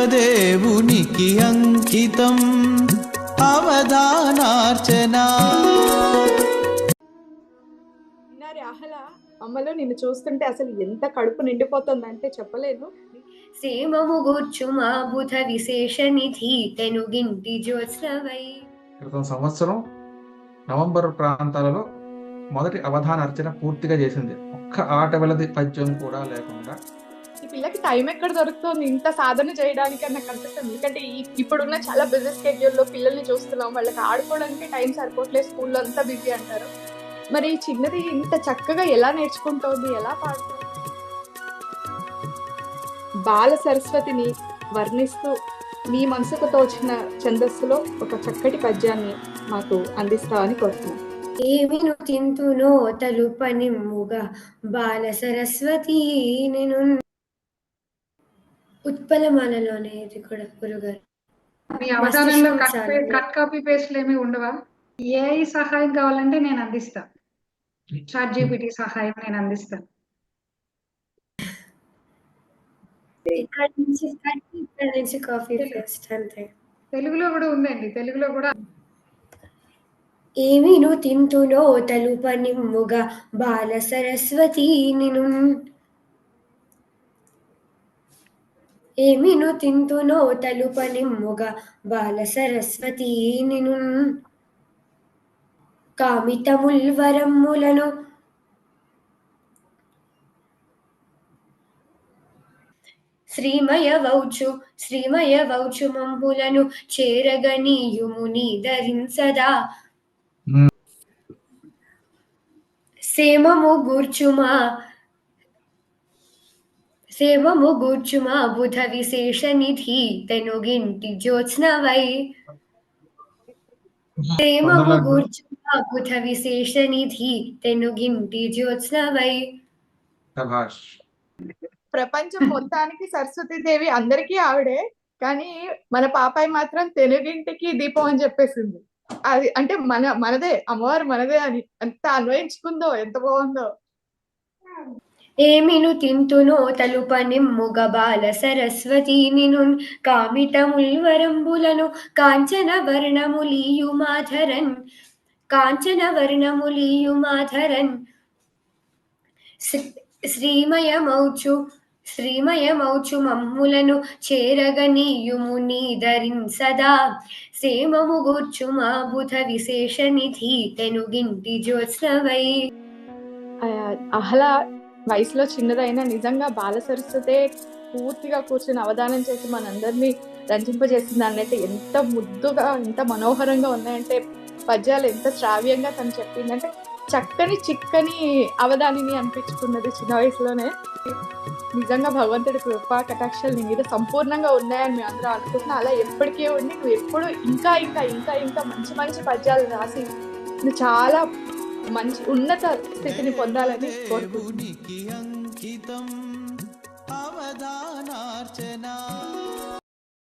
దేవదేవునికి అంకితం. అవధానార్చనా. అహల? అమ్మలో నిన్ను చూస్తుంటే అసలు ఎంత కడుపు నిండిపోతుందంటే చెప్పలేను. శ్రీమము గూర్చుమా బుధ విశేష నిధి తెనుగింటి జ్యోత్స్నవై. క్రితం సంవత్సరం నవంబర్ ప్రాంతాలలో మొదటి అవధాన అర్చన పూర్తిగా చేసింది. ఒక్క ఆట వెలది పద్యం కూడా లేకుండా పిల్లకి టైం ఎక్కడ దొరుకుతుంది? ఇంత సాధన చేయడానికి అని నాకు అనిపిస్తుంది ఎందుకంటే ఇప్పుడున్న చాలా బిజీ స్కెడ్యూల్లో పిల్లల్ని చూస్తున్నాం. వాళ్ళకి ఆడుకోవడానికి టైం సరిపోవట్లేదు. స్కూల్లో అంతా బిజీ అంటారు. మరి చిన్నది ఇంత చక్కగా ఎలా నేర్చుకుంటోంది? ఎలా పాడుతుంది? బాల సరస్వతిని వర్ణిస్తూ మీ మనసుకు తోచిన ఛందస్సులో ఒక చక్కటి పద్యాన్ని మాకు అందిస్తామని కోరుతున్నాను ఏమిను తింతునో తలుప నిమ్ముగా బాల సరస్వతి నేను ఉత్పలమాలలోనే ఇది కూడా గురుగారు. మీ అవధానంలో కట్ కాపీ పేస్ట్లు ఏమి ఉండవా? ఏఐ సహాయం కావాలంటే నేను అందిస్తా. చాట్ జీపీటీ సహాయం నేను అందిస్తా. ఇక్కడ నుంచి ఇక్కడ నుంచి కాఫీ ఫస్ట్ అంతే. తెలుగులో కూడా ఉందండి. తెలుగులో కూడా ఏమిను తింతునో తలుప నిమ్ముగా బాల సరస్వతి నిను ఏమిను తింతునో నిమ్ముగా బాల సరస్వతి నిను కామితముల్వరమ్ములను శ్రీమయ వౌచు శ్రీమయ వౌచు మంబులను చేరగనీయుముని ధరించదా సేమము గూర్చుమా సేమము గూర్చుమా బుధ విశేష నిధి తెనుగింటి జ్యోత్స్నవై సేమము గూర్చుమా బుధ విశేష నిధి తెనుగింటి జ్యోత్స్నవై సభాష్ ప్రపంచం మొత్తానికి సరస్వతీదేవి అందరికీ ఆవిడే కానీ మన పాపాయి మాత్రం తెలుగింటికి దీపం అని చెప్పేసింది. అది అంటే మన మనదే అమ్మవారు మనదే అని ఎంత అన్వయించుకుందో ఎంత బాగుందో. ఏమిను తింతునో తలుప నిమ్ముగ బాల సరస్వతి నిను కామితముల్వరంబులను కాంచన వర్ణములీయు మాధరన్ కాంచన వర్ణములీయు మాధరన్. శ్రీ- శ్రీమయమౌచు శ్రీమయమౌచు మమ్ములను చేరగనీయుము నీదరిన్ సదా. సేమము గూర్చుమా బుధ విశేష నిధి తెనుగింటి జ్యోత్స్నవై. ఆహ్లా వయసులో చిన్నదైనా నిజంగా బాల సరస్వతే పూర్తిగా కూర్చొని అవధానం చేసి మనందరినీ రంజింపజేసింది అన్నట్టు ఎంత ముద్దుగా ఎంత మనోహరంగా ఉన్నాయంటే పద్యాలు ఎంత శ్రావ్యంగా తను చెప్పిందంటే చక్కని చిక్కని అవధానిని అనిపించుకున్నది చిన్న వయసులోనే. నిజంగా భగవంతుడి కృపా కటాక్షలు నీ మీద సంపూర్ణంగా ఉన్నాయని మేము అందరూ అనుకుంటున్నా. అలా ఎప్పటికీ ఉండి నువ్వు ఎప్పుడు ఇంకా ఇంకా ఇంకా ఇంకా మంచి మంచి పద్యాలు రాసి నువ్వు చాలా మంచి ఉన్నత స్థితిని పొందాలని కోరుకుంటున్నాను. అంకితం అవధానార్చనా.